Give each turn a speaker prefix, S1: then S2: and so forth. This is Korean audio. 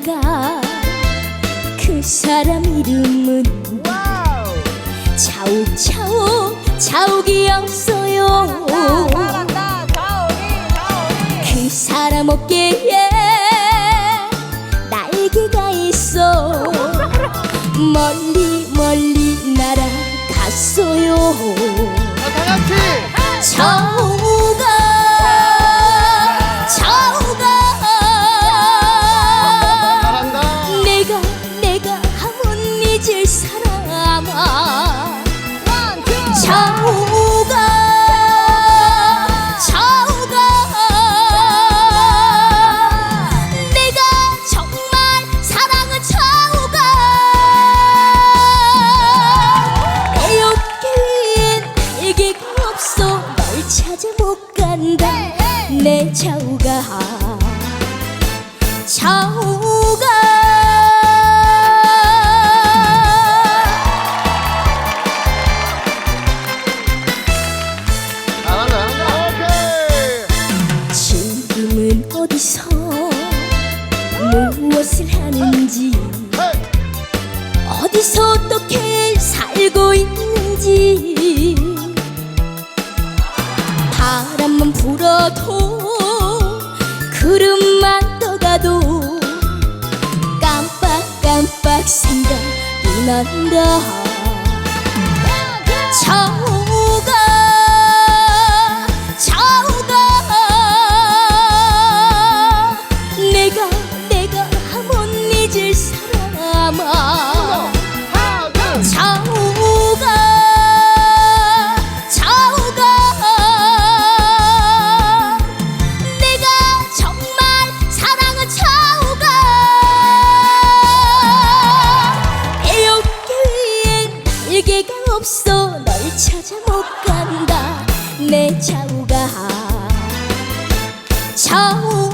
S1: 날아가 그 사람 이름은 차옥차옥 차옥이 없어요. 그 사람 어깨에 날개가 있어. 멀리 멀리 날아갔어요.
S2: 다 같이.
S1: 차오 날개가 없어 널 찾아 못 간다. 내 차오가
S2: 잘한다 오케이
S1: 지금은 어디서 바람만 불어도 구름만 떠가도 깜빡깜빡 생각이 난다 널 찾아 못 간다. 내 차오가 차오가